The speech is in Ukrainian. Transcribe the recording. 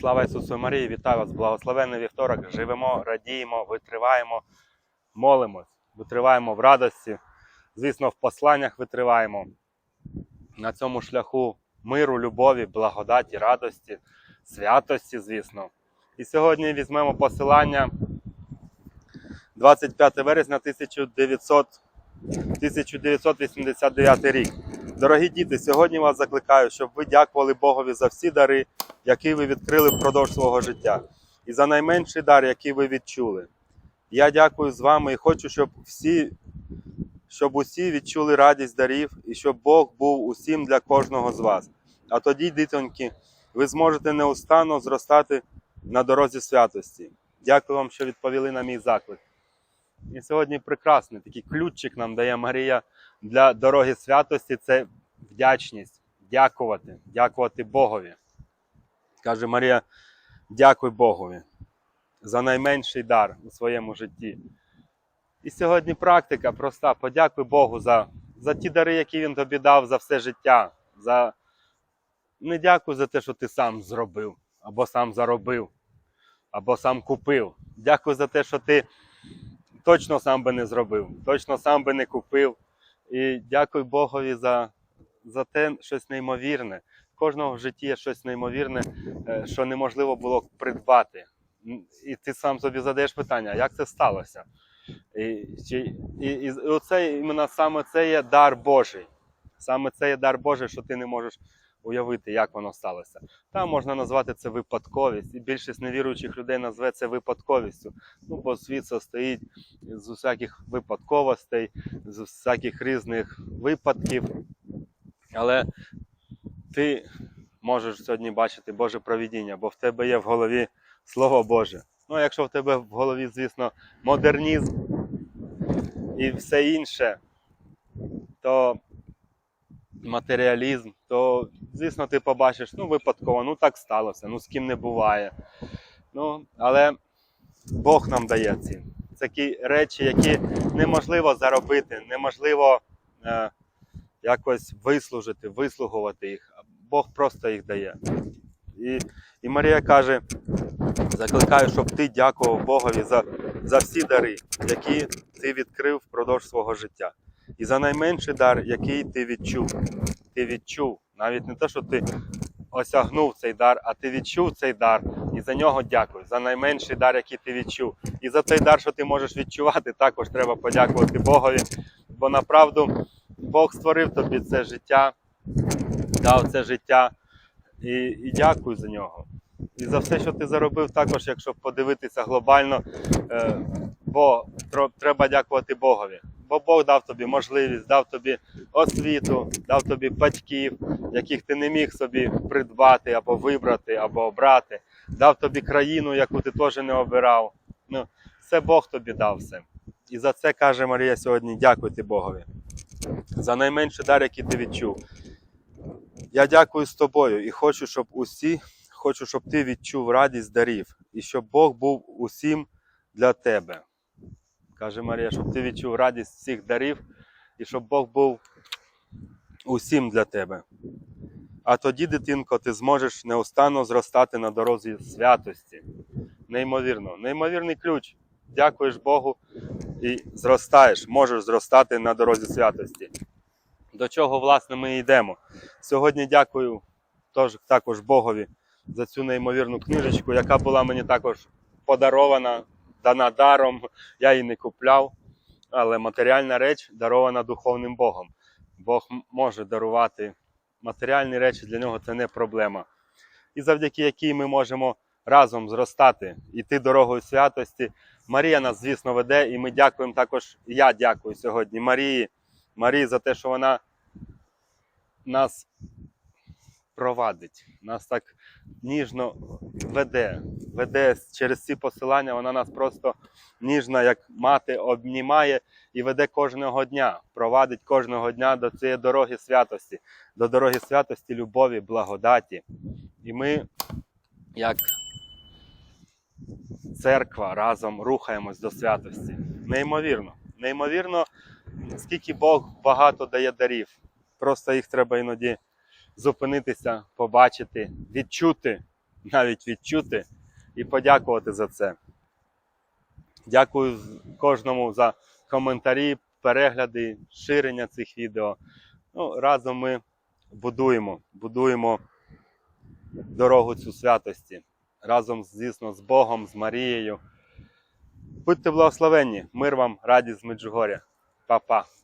Слава Ісусу Марії, вітаю вас, благословенний вівторок. Живемо, радіємо, витриваємо, молимось, витриваємо в радості. Звісно, в посланнях витриваємо на цьому шляху миру, любові, благодаті, радості, святості, звісно. І сьогодні візьмемо посилання 25 вересня 1900, 1989 рік. Дорогі діти, сьогодні вас закликаю, щоб ви дякували Богові за всі дари, які ви відкрили впродовж свого життя, і за найменший дар, який ви відчули. Я дякую з вами і хочу, щоб всі, щоб усі відчули радість дарів і щоб Бог був усім для кожного з вас. А тоді, дитоньки, ви зможете неустанно зростати на дорозі святості. Дякую вам, що відповіли на мій заклик. І сьогодні прекрасний такий ключик нам дає Марія для дороги святості це вдячність, дякувати, дякувати Богові. Каже Марія, дякуй Богові за найменший дар у своєму житті. І сьогодні практика проста. Подякуй Богу за, за ті дари, які Він тобі дав за все життя. За... Не дякуй за те, що ти сам зробив, або сам заробив, або сам купив. Дякуй за те, що ти точно сам би не зробив, точно сам би не купив. І дякуй Богові за, за те щось неймовірне. Кожного в житті є щось неймовірне, е, що неможливо було придбати. І ти сам собі задаєш питання, як це сталося? І, чи, і, і оце іменно саме це є дар Божий. Саме це є дар Божий, що ти не можеш уявити, як воно сталося. Там можна назвати це випадковість, і більшість невіруючих людей назве це випадковістю. Ну, бо світ состоїть з усяких випадковостей, з усяких різних випадків. Але ти можеш сьогодні бачити Боже провідіння, бо в тебе є в голові Слово Боже. Ну, якщо в тебе в голові, звісно, модернізм і все інше, то матеріалізм, то, звісно, ти побачиш, ну, випадково, ну так сталося, ну з ким не буває. Ну, але Бог нам дає ці такі речі, які неможливо заробити, неможливо е, якось вислужити, вислугувати їх. Бог просто їх дає. І, і Марія каже: закликаю, щоб ти дякував Богові за, за всі дари, які ти відкрив впродовж свого життя. І за найменший дар, який ти відчув. Ти відчув. Навіть не те, що ти осягнув цей дар, а ти відчув цей дар. І за нього дякую. За найменший дар, який ти відчув. І за той дар, що ти можеш відчувати, також треба подякувати Богові. Бо направду Бог створив тобі це життя, дав це життя. І, і дякую за нього. І за все, що ти заробив, також, якщо подивитися глобально, е, бо треба дякувати Богові. Бо Бог дав тобі можливість, дав тобі освіту, дав тобі батьків, яких ти не міг собі придбати або вибрати, або обрати, дав тобі країну, яку ти теж не обирав. Ну, це Бог тобі дав все. І за це каже Марія сьогодні: дякуй ти Богові. За найменший дар, який ти відчув. Я дякую з тобою і хочу, щоб усі, хочу, щоб ти відчув радість дарів, і щоб Бог був усім для тебе. Каже Марія, щоб ти відчув радість всіх дарів, і щоб Бог був усім для тебе. А тоді, дитинко, ти зможеш неустанно зростати на дорозі святості. Неймовірно, неймовірний ключ. Дякуєш Богу і зростаєш, можеш зростати на дорозі святості. До чого, власне, ми йдемо. Сьогодні дякую тож, також Богові за цю неймовірну книжечку, яка була мені також подарована, дана даром. Я її не купляв, але матеріальна реч дарована духовним Богом. Бог може дарувати матеріальні речі, для нього це не проблема. І завдяки якій ми можемо разом зростати, іти дорогою святості. Марія нас, звісно, веде, і ми дякуємо також. Я дякую сьогодні Марії, Марії за те, що вона нас провадить, нас так ніжно веде, веде через ці посилання. Вона нас просто ніжно, як мати, обнімає і веде кожного дня, провадить кожного дня до цієї дороги святості, до дороги святості, любові, благодаті. І ми, як церква, разом рухаємось до святості. Неймовірно, неймовірно, скільки Бог багато дає дарів. Просто їх треба іноді зупинитися, побачити, відчути, навіть відчути і подякувати за це. Дякую кожному за коментарі, перегляди, ширення цих відео. Ну, разом ми будуємо, будуємо дорогу цю святості. Разом, звісно, з Богом, з Марією. Будьте благословенні, мир вам, радість з Меджугоря. Па-па.